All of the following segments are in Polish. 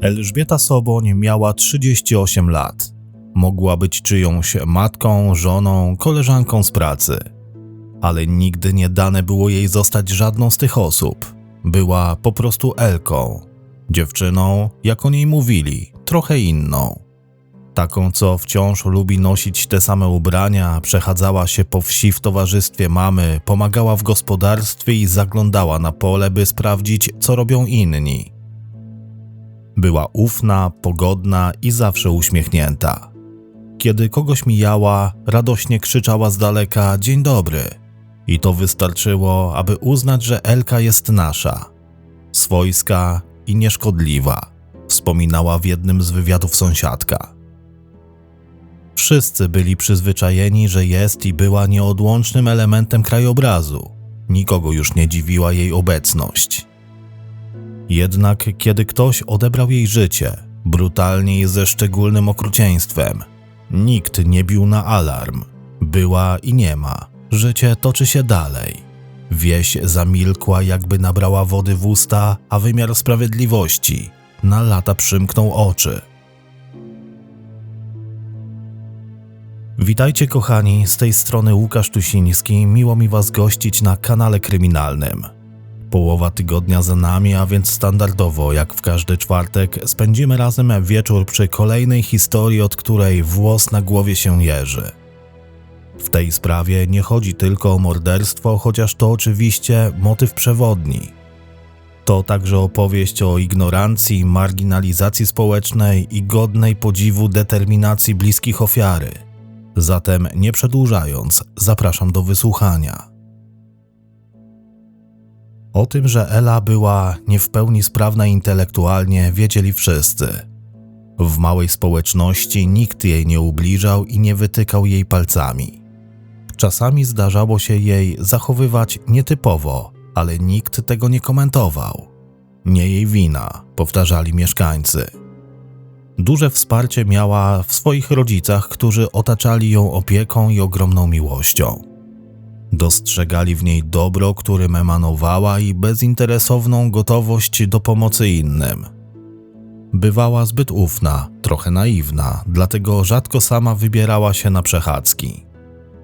Elżbieta Soboń miała 38 lat. Mogła być czyjąś matką, żoną, koleżanką z pracy. Ale nigdy nie dane było jej zostać żadną z tych osób. Była po prostu Elką. Dziewczyną, jak o niej mówili, trochę inną. Taką, co wciąż lubi nosić te same ubrania, przechadzała się po wsi w towarzystwie mamy, pomagała w gospodarstwie i zaglądała na pole, by sprawdzić, co robią inni. Była ufna, pogodna i zawsze uśmiechnięta. Kiedy kogoś mijała, radośnie krzyczała z daleka dzień dobry. I to wystarczyło, aby uznać, że Elka jest nasza. Swojska i nieszkodliwa, wspominała w jednym z wywiadów sąsiadka. Wszyscy byli przyzwyczajeni, że jest i była nieodłącznym elementem krajobrazu. Nikogo już nie dziwiła jej obecność. Jednak kiedy ktoś odebrał jej życie, brutalnie i ze szczególnym okrucieństwem, nikt nie bił na alarm. Była i nie ma. Życie toczy się dalej. Wieś zamilkła, jakby nabrała wody w usta, a wymiar sprawiedliwości na lata przymknął oczy. Witajcie kochani, z tej strony Łukasz Tusiński. Miło mi Was gościć na kanale kryminalnym. Połowa tygodnia za nami, a więc standardowo, jak w każdy czwartek, spędzimy razem wieczór przy kolejnej historii, od której włos na głowie się jeży. W tej sprawie nie chodzi tylko o morderstwo, chociaż to oczywiście motyw przewodni. To także opowieść o ignorancji, marginalizacji społecznej i godnej podziwu determinacji bliskich ofiary. Zatem nie przedłużając, zapraszam do wysłuchania. O tym, że Ela była nie w pełni sprawna intelektualnie, wiedzieli wszyscy. W małej społeczności nikt jej nie ubliżał i nie wytykał jej palcami. Czasami zdarzało się jej zachowywać nietypowo, ale nikt tego nie komentował. Nie jej wina, powtarzali mieszkańcy. Duże wsparcie miała w swoich rodzicach, którzy otaczali ją opieką i ogromną miłością. Dostrzegali w niej dobro, którym emanowała i bezinteresowną gotowość do pomocy innym. Bywała zbyt ufna, trochę naiwna, dlatego rzadko sama wybierała się na przechadzki.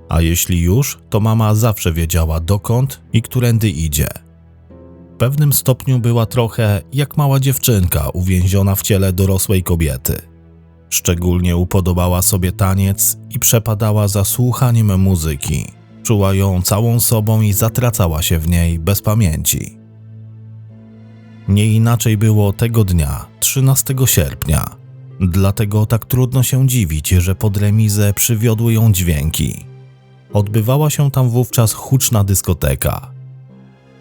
A jeśli już, to mama zawsze wiedziała dokąd i którędy idzie. W pewnym stopniu była trochę jak mała dziewczynka uwięziona w ciele dorosłej kobiety. Szczególnie upodobała sobie taniec i przepadała za słuchaniem muzyki. Czuła ją całą sobą i zatracała się w niej bez pamięci. Nie inaczej było tego dnia, 13 sierpnia. Dlatego tak trudno się dziwić, że pod remizę przywiodły ją dźwięki. Odbywała się tam wówczas huczna dyskoteka.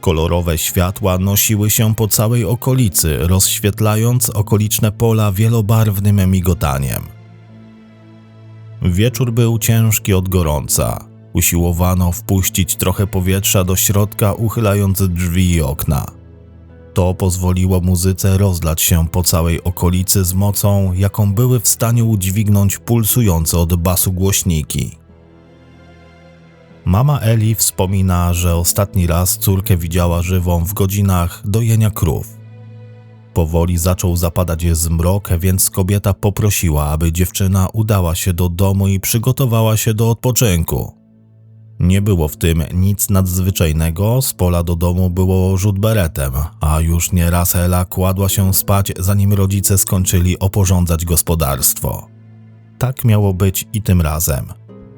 Kolorowe światła nosiły się po całej okolicy, rozświetlając okoliczne pola wielobarwnym migotaniem. Wieczór był ciężki od gorąca. Usiłowano wpuścić trochę powietrza do środka, uchylając drzwi i okna. To pozwoliło muzyce rozlać się po całej okolicy z mocą, jaką były w stanie udźwignąć pulsujące od basu głośniki. Mama Eli wspomina, że ostatni raz córkę widziała żywą w godzinach dojenia krów. Powoli zaczął zapadać zmrok, więc kobieta poprosiła, aby dziewczyna udała się do domu i przygotowała się do odpoczynku. Nie było w tym nic nadzwyczajnego, z pola do domu było rzut beretem, a już nieraz Ela kładła się spać, zanim rodzice skończyli oporządzać gospodarstwo. Tak miało być i tym razem.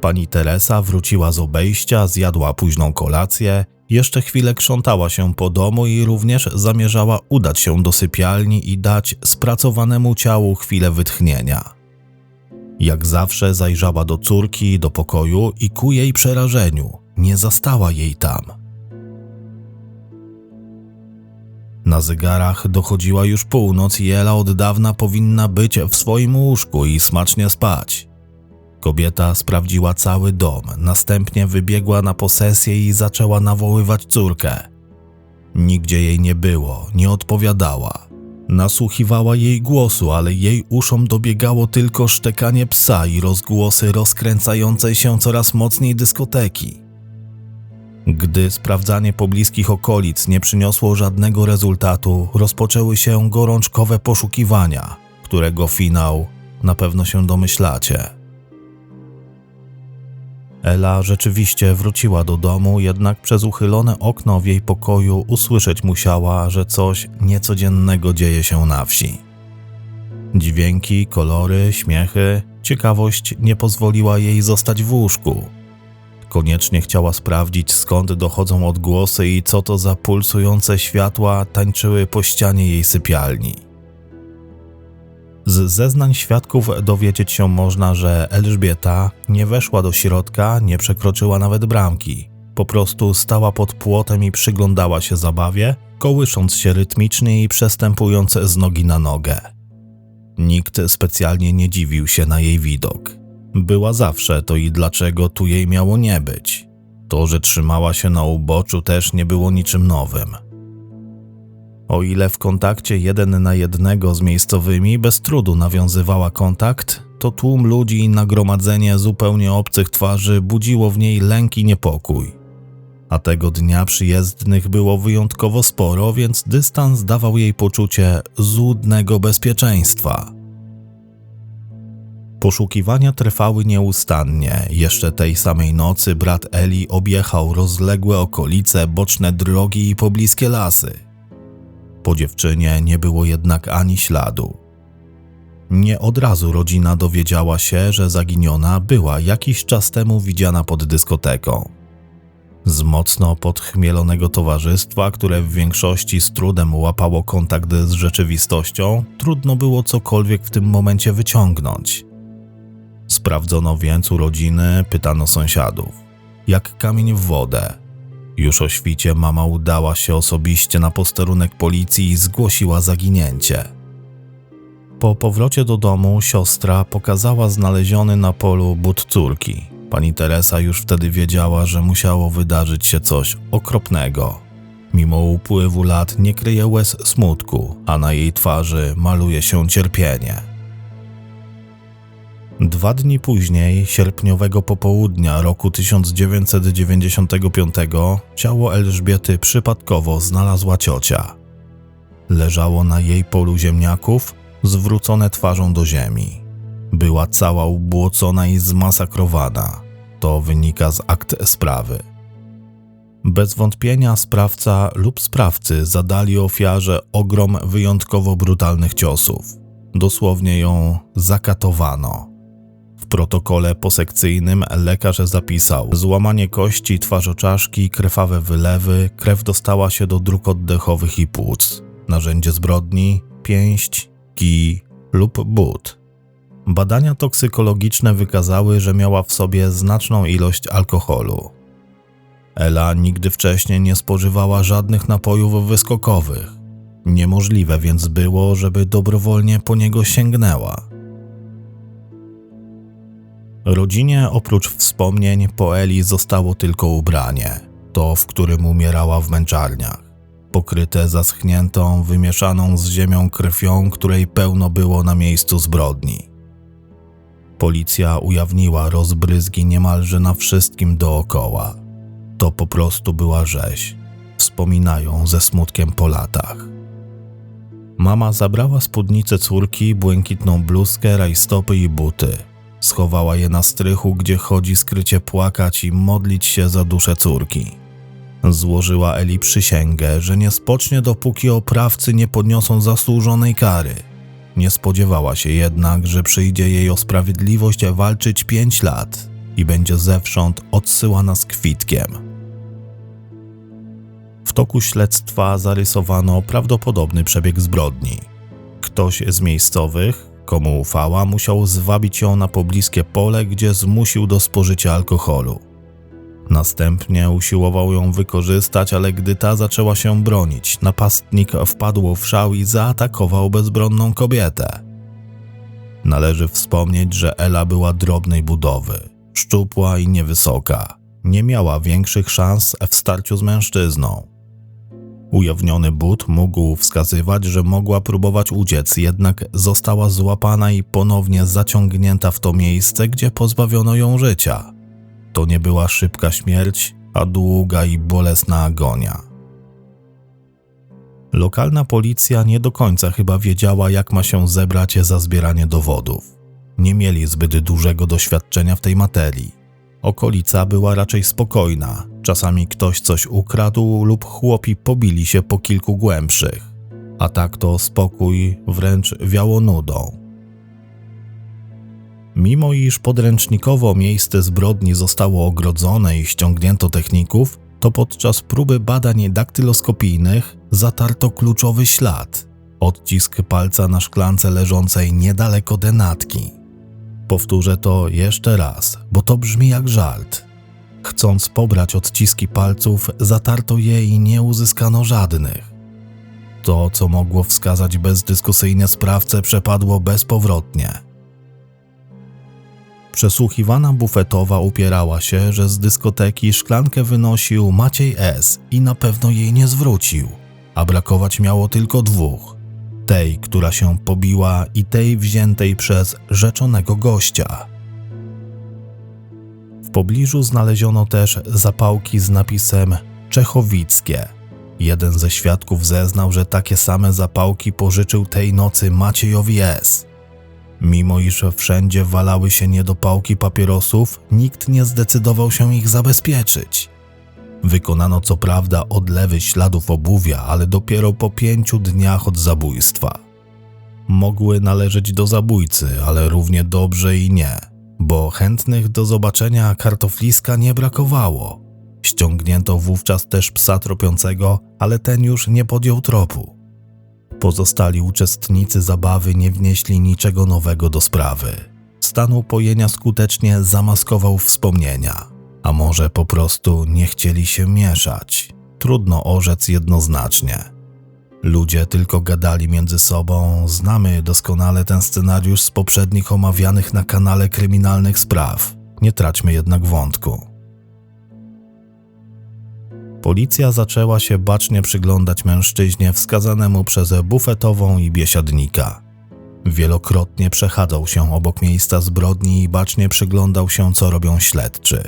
Pani Teresa wróciła z obejścia, zjadła późną kolację, jeszcze chwilę krzątała się po domu i również zamierzała udać się do sypialni i dać spracowanemu ciału chwilę wytchnienia. Jak zawsze zajrzała do córki, do pokoju i ku jej przerażeniu nie zastała jej tam. Na zegarach dochodziła już północ i Ela od dawna powinna być w swoim łóżku i smacznie spać. Kobieta sprawdziła cały dom, następnie wybiegła na posesję i zaczęła nawoływać córkę. Nigdzie jej nie było, nie odpowiadała. Nasłuchiwała jej głosu, ale jej uszom dobiegało tylko szczekanie psa i rozgłosy rozkręcającej się coraz mocniej dyskoteki. Gdy sprawdzanie pobliskich okolic nie przyniosło żadnego rezultatu, rozpoczęły się gorączkowe poszukiwania, którego finał na pewno się domyślacie. Ela rzeczywiście wróciła do domu, jednak przez uchylone okno w jej pokoju usłyszeć musiała, że coś niecodziennego dzieje się na wsi. Dźwięki, kolory, śmiechy, ciekawość nie pozwoliła jej zostać w łóżku. Koniecznie chciała sprawdzić, skąd dochodzą odgłosy i co to za pulsujące światła tańczyły po ścianie jej sypialni. Z zeznań świadków dowiedzieć się można, że Elżbieta nie weszła do środka, nie przekroczyła nawet bramki. Po prostu stała pod płotem i przyglądała się zabawie, kołysząc się rytmicznie i przestępując z nogi na nogę. Nikt specjalnie nie dziwił się na jej widok. Była zawsze, to i dlaczego tu jej miało nie być. To, że trzymała się na uboczu, też nie było niczym nowym. O ile w kontakcie jeden na jednego z miejscowymi bez trudu nawiązywała kontakt, to tłum ludzi i nagromadzenie zupełnie obcych twarzy budziło w niej lęk i niepokój. A tego dnia przyjezdnych było wyjątkowo sporo, więc dystans dawał jej poczucie złudnego bezpieczeństwa. Poszukiwania trwały nieustannie. Jeszcze tej samej nocy brat Eli objechał rozległe okolice, boczne drogi i pobliskie lasy. Po dziewczynie nie było jednak ani śladu. Nie od razu rodzina dowiedziała się, że zaginiona była jakiś czas temu widziana pod dyskoteką. Z mocno podchmielonego towarzystwa, które w większości z trudem łapało kontakt z rzeczywistością, trudno było cokolwiek w tym momencie wyciągnąć. Sprawdzono więc u rodziny, pytano sąsiadów. Jak kamień w wodę. Już o świcie mama udała się osobiście na posterunek policji i zgłosiła zaginięcie. Po powrocie do domu siostra pokazała znaleziony na polu but córki. Pani Teresa już wtedy wiedziała, że musiało wydarzyć się coś okropnego. Mimo upływu lat nie kryje łez smutku, a na jej twarzy maluje się cierpienie. Dwa dni później, sierpniowego popołudnia roku 1995, ciało Elżbiety przypadkowo znalazła ciocia. Leżało na jej polu ziemniaków, zwrócone twarzą do ziemi. Była cała ubłocona i zmasakrowana. To wynika z akt sprawy. Bez wątpienia sprawca lub sprawcy zadali ofiarze ogrom wyjątkowo brutalnych ciosów. Dosłownie ją zakatowano protokole posekcyjnym lekarz zapisał złamanie kości twarzoczaszki, krwawe wylewy, krew dostała się do dróg oddechowych i płuc. Narzędzie zbrodni, pięść, kij lub but. Badania toksykologiczne wykazały, że miała w sobie znaczną ilość alkoholu. Ela nigdy wcześniej nie spożywała żadnych napojów wyskokowych. Niemożliwe więc było, żeby dobrowolnie po niego sięgnęła. Rodzinie oprócz wspomnień po Eli zostało tylko ubranie, to w którym umierała w męczarniach, pokryte zaschniętą, wymieszaną z ziemią krwią, której pełno było na miejscu zbrodni. Policja ujawniła rozbryzgi niemalże na wszystkim dookoła. To po prostu była rzeź. Wspominają ze smutkiem po latach. Mama zabrała spódnicę córki, błękitną bluzkę, rajstopy i buty – Schowała je na strychu, gdzie chodzi skrycie płakać i modlić się za duszę córki. Złożyła Eli przysięgę, że nie spocznie, dopóki oprawcy nie podniosą zasłużonej kary. Nie spodziewała się jednak, że przyjdzie jej o sprawiedliwość walczyć pięć lat i będzie zewsząd odsyłana z kwitkiem. W toku śledztwa zarysowano prawdopodobny przebieg zbrodni. Ktoś z miejscowych, Komu ufała, musiał zwabić ją na pobliskie pole, gdzie zmusił do spożycia alkoholu. Następnie usiłował ją wykorzystać, ale gdy ta zaczęła się bronić, napastnik wpadł w szał i zaatakował bezbronną kobietę. Należy wspomnieć, że Ela była drobnej budowy, szczupła i niewysoka. Nie miała większych szans w starciu z mężczyzną. Ujawniony but mógł wskazywać, że mogła próbować uciec, jednak została złapana i ponownie zaciągnięta w to miejsce, gdzie pozbawiono ją życia. To nie była szybka śmierć, a długa i bolesna agonia. Lokalna policja nie do końca chyba wiedziała, jak ma się zebrać za zbieranie dowodów. Nie mieli zbyt dużego doświadczenia w tej materii. Okolica była raczej spokojna, czasami ktoś coś ukradł lub chłopi pobili się po kilku głębszych, a tak to spokój wręcz wiało nudą. Mimo iż podręcznikowo miejsce zbrodni zostało ogrodzone i ściągnięto techników, to podczas próby badań daktyloskopijnych zatarto kluczowy ślad odcisk palca na szklance leżącej niedaleko denatki. Powtórzę to jeszcze raz, bo to brzmi jak żart. Chcąc pobrać odciski palców, zatarto je i nie uzyskano żadnych. To, co mogło wskazać bezdyskusyjnie sprawcę, przepadło bezpowrotnie. Przesłuchiwana bufetowa upierała się, że z dyskoteki szklankę wynosił Maciej S. i na pewno jej nie zwrócił, a brakować miało tylko dwóch: tej, która się pobiła, i tej wziętej przez rzeczonego gościa. W pobliżu znaleziono też zapałki z napisem Czechowickie. Jeden ze świadków zeznał, że takie same zapałki pożyczył tej nocy Maciejowi S. Mimo iż wszędzie walały się niedopałki papierosów, nikt nie zdecydował się ich zabezpieczyć. Wykonano co prawda odlewy śladów obuwia, ale dopiero po pięciu dniach od zabójstwa. Mogły należeć do zabójcy, ale równie dobrze i nie, bo chętnych do zobaczenia kartofliska nie brakowało. Ściągnięto wówczas też psa tropiącego, ale ten już nie podjął tropu. Pozostali uczestnicy zabawy nie wnieśli niczego nowego do sprawy. Stan upojenia skutecznie zamaskował wspomnienia, a może po prostu nie chcieli się mieszać. Trudno orzec jednoznacznie. Ludzie tylko gadali między sobą, znamy doskonale ten scenariusz z poprzednich omawianych na kanale kryminalnych spraw. Nie traćmy jednak wątku. Policja zaczęła się bacznie przyglądać mężczyźnie wskazanemu przez bufetową i biesiadnika. Wielokrotnie przechadzał się obok miejsca zbrodni i bacznie przyglądał się, co robią śledczy.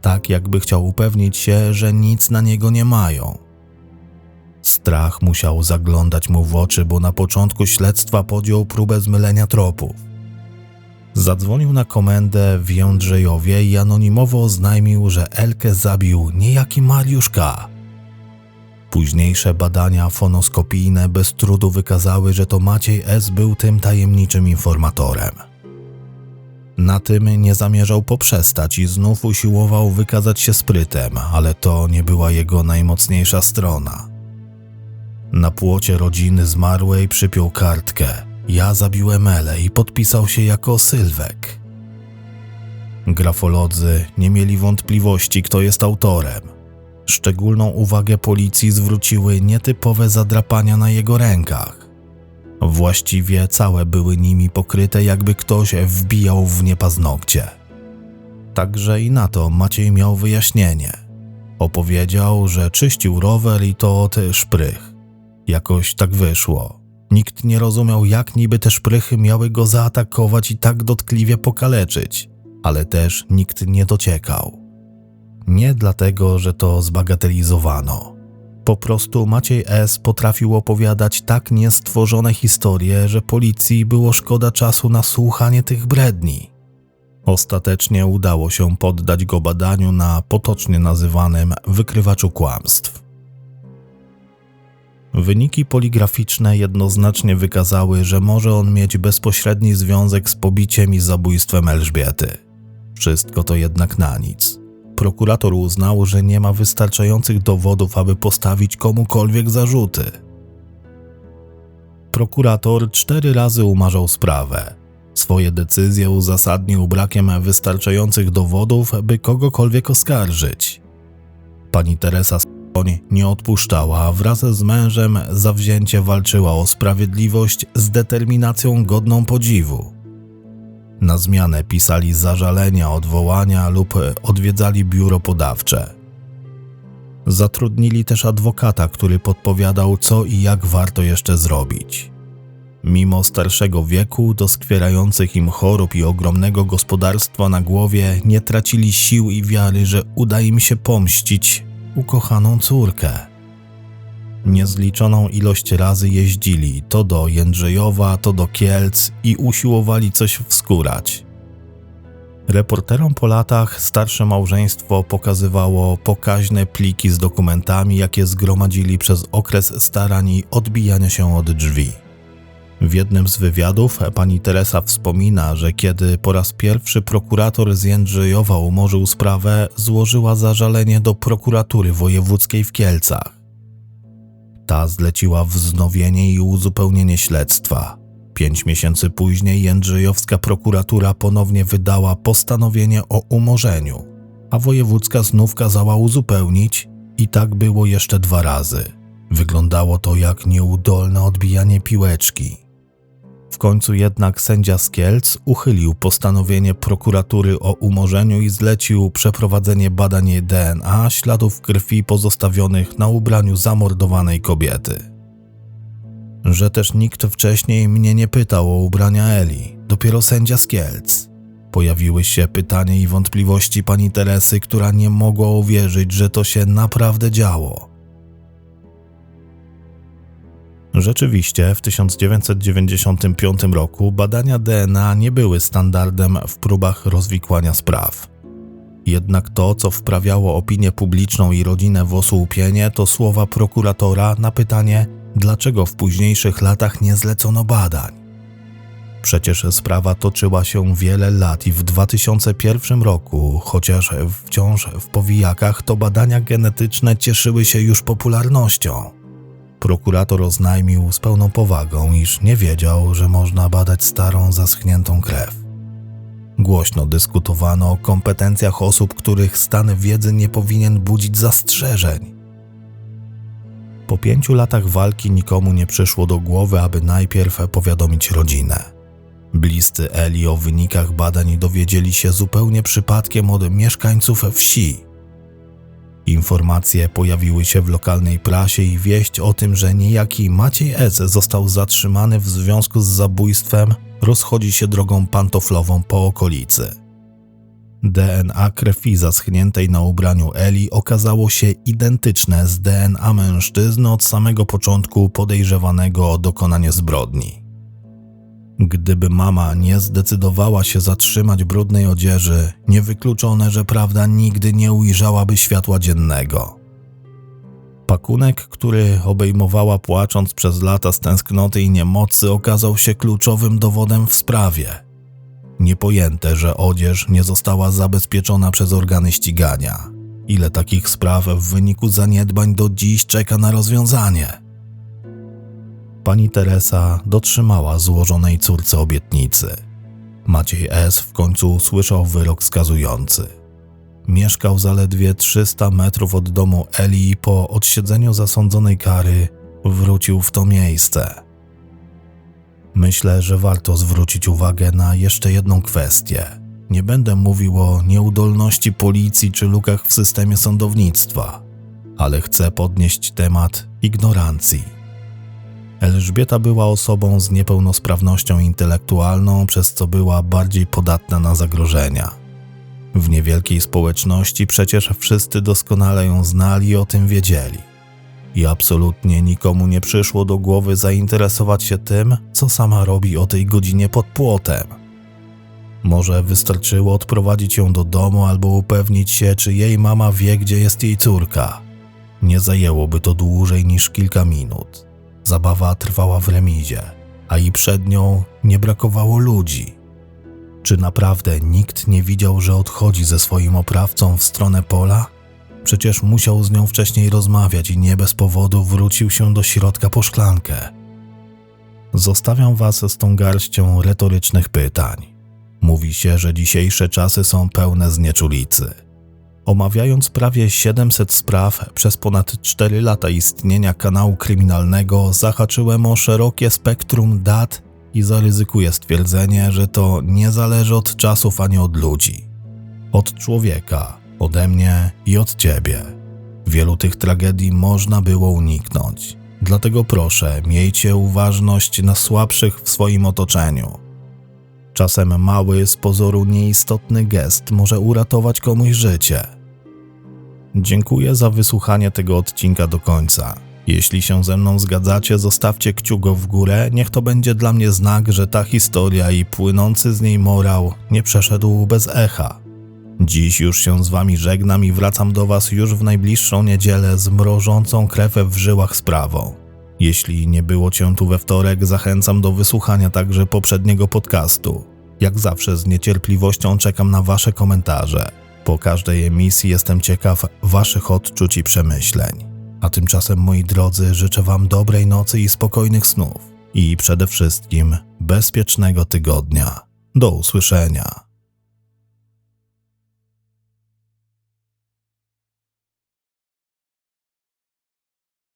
Tak jakby chciał upewnić się, że nic na niego nie mają. Strach musiał zaglądać mu w oczy, bo na początku śledztwa podjął próbę zmylenia tropów. Zadzwonił na komendę w Jędrzejowie i anonimowo oznajmił, że Elkę zabił niejaki Mariusz K. Późniejsze badania fonoskopijne bez trudu wykazały, że to Maciej S. był tym tajemniczym informatorem. Na tym nie zamierzał poprzestać i znów usiłował wykazać się sprytem, ale to nie była jego najmocniejsza strona. Na płocie rodziny zmarłej przypiął kartkę – ja zabiłem Elę i podpisał się jako Sylwek. Grafolodzy nie mieli wątpliwości, kto jest autorem. Szczególną uwagę policji zwróciły nietypowe zadrapania na jego rękach. Właściwie całe były nimi pokryte, jakby ktoś wbijał w nie paznokcie. Także i na to Maciej miał wyjaśnienie. Opowiedział, że czyścił rower i to od szprych. Jakoś tak wyszło. Nikt nie rozumiał, jak niby te szprychy miały go zaatakować i tak dotkliwie pokaleczyć, ale też nikt nie dociekał. Nie dlatego, że to zbagatelizowano. Po prostu Maciej S. potrafił opowiadać tak niestworzone historie, że policji było szkoda czasu na słuchanie tych bredni. Ostatecznie udało się poddać go badaniu na potocznie nazywanym wykrywaczu kłamstw. Wyniki poligraficzne jednoznacznie wykazały, że może on mieć bezpośredni związek z pobiciem i zabójstwem Elżbiety. Wszystko to jednak na nic. Prokurator uznał, że nie ma wystarczających dowodów, aby postawić komukolwiek zarzuty. Prokurator cztery razy umarzał sprawę. Swoje decyzje uzasadnił brakiem wystarczających dowodów, by kogokolwiek oskarżyć. Pani Teresa nie odpuszczała, a wraz z mężem zawzięcie walczyła o sprawiedliwość z determinacją godną podziwu. Na zmianę pisali zażalenia, odwołania lub odwiedzali biuro podawcze. Zatrudnili też adwokata, który podpowiadał, co i jak warto jeszcze zrobić. Mimo starszego wieku, doskwierających im chorób i ogromnego gospodarstwa na głowie, nie tracili sił i wiary, że uda im się pomścić ukochaną córkę. Niezliczoną ilość razy jeździli to do Jędrzejowa, to do Kielc i usiłowali coś wskórać. Reporterom po latach starsze małżeństwo pokazywało pokaźne pliki z dokumentami, jakie zgromadzili przez okres starań i odbijania się od drzwi. W jednym z wywiadów pani Teresa wspomina, że kiedy po raz pierwszy prokurator z Jędrzejowa umorzył sprawę, złożyła zażalenie do prokuratury wojewódzkiej w Kielcach. Ta zleciła wznowienie i uzupełnienie śledztwa. Pięć miesięcy później jędrzejowska prokuratura ponownie wydała postanowienie o umorzeniu, a wojewódzka znów kazała uzupełnić i tak było jeszcze dwa razy. Wyglądało to jak nieudolne odbijanie piłeczki. W końcu jednak sędzia z Kielc uchylił postanowienie prokuratury o umorzeniu i zlecił przeprowadzenie badań DNA śladów krwi pozostawionych na ubraniu zamordowanej kobiety. Że też nikt wcześniej mnie nie pytał o ubrania Eli, dopiero sędzia z Kielc. Pojawiły się pytania i wątpliwości pani Teresy, która nie mogła uwierzyć, że to się naprawdę działo. Rzeczywiście, w 1995 roku badania DNA nie były standardem w próbach rozwikłania spraw. Jednak to, co wprawiało opinię publiczną i rodzinę w osłupienie, to słowa prokuratora na pytanie, dlaczego w późniejszych latach nie zlecono badań. Przecież sprawa toczyła się wiele lat i w 2001 roku, chociaż wciąż w powijakach, to badania genetyczne cieszyły się już popularnością. Prokurator oznajmił z pełną powagą, iż nie wiedział, że można badać starą, zaschniętą krew. Głośno dyskutowano o kompetencjach osób, których stan wiedzy nie powinien budzić zastrzeżeń. Po pięciu latach walki nikomu nie przyszło do głowy, aby najpierw powiadomić rodzinę. Bliscy Eli o wynikach badań dowiedzieli się zupełnie przypadkiem od mieszkańców wsi. Informacje pojawiły się w lokalnej prasie i wieść o tym, że niejaki Maciej S. został zatrzymany w związku z zabójstwem, rozchodzi się drogą pantoflową po okolicy. DNA krwi zaschniętej na ubraniu Eli okazało się identyczne z DNA mężczyzny od samego początku podejrzewanego o dokonanie zbrodni. Gdyby mama nie zdecydowała się zatrzymać brudnej odzieży, niewykluczone, że prawda nigdy nie ujrzałaby światła dziennego. Pakunek, który obejmowała płacząc przez lata z tęsknoty i niemocy, okazał się kluczowym dowodem w sprawie. Niepojęte, że odzież nie została zabezpieczona przez organy ścigania. Ile takich spraw w wyniku zaniedbań do dziś czeka na rozwiązanie? Pani Teresa dotrzymała złożonej córce obietnicy. Maciej S. w końcu usłyszał wyrok skazujący. Mieszkał zaledwie 300 metrów od domu Eli i po odsiedzeniu zasądzonej kary wrócił w to miejsce. Myślę, że warto zwrócić uwagę na jeszcze jedną kwestię. Nie będę mówił o nieudolności policji czy lukach w systemie sądownictwa, ale chcę podnieść temat ignorancji Elżbieta była osobą z niepełnosprawnością intelektualną, przez co była bardziej podatna na zagrożenia. W niewielkiej społeczności przecież wszyscy doskonale ją znali i o tym wiedzieli. I absolutnie nikomu nie przyszło do głowy zainteresować się tym, co sama robi o tej godzinie pod płotem. Może wystarczyło odprowadzić ją do domu albo upewnić się, czy jej mama wie, gdzie jest jej córka. Nie zajęłoby to dłużej niż kilka minut. Zabawa trwała w remizie, a i przed nią nie brakowało ludzi. Czy naprawdę nikt nie widział, że odchodzi ze swoim oprawcą w stronę pola? Przecież musiał z nią wcześniej rozmawiać i nie bez powodu wrócił się do środka po szklankę. Zostawiam was z tą garścią retorycznych pytań. Mówi się, że dzisiejsze czasy są pełne znieczulicy. Omawiając prawie 700 spraw przez ponad 4 lata istnienia kanału kryminalnego, zahaczyłem o szerokie spektrum dat i zaryzykuję stwierdzenie, że to nie zależy od czasów ani od ludzi. Od człowieka, ode mnie i od ciebie. Wielu tych tragedii można było uniknąć, Dlatego proszę, miejcie uważność na słabszych w swoim otoczeniu. Czasem mały, z pozoru nieistotny gest może uratować komuś życie. Dziękuję za wysłuchanie tego odcinka do końca. Jeśli się ze mną zgadzacie, zostawcie kciuko w górę, niech to będzie dla mnie znak, że ta historia i płynący z niej morał nie przeszedł bez echa. Dziś już się z wami żegnam i wracam do was już w najbliższą niedzielę z mrożącą krew w żyłach sprawą. Jeśli nie było cię tu we wtorek, zachęcam do wysłuchania także poprzedniego podcastu. Jak zawsze z niecierpliwością czekam na wasze komentarze. Po każdej emisji jestem ciekaw waszych odczuć i przemyśleń. A tymczasem, moi drodzy, życzę wam dobrej nocy i spokojnych snów. I przede wszystkim bezpiecznego tygodnia. Do usłyszenia.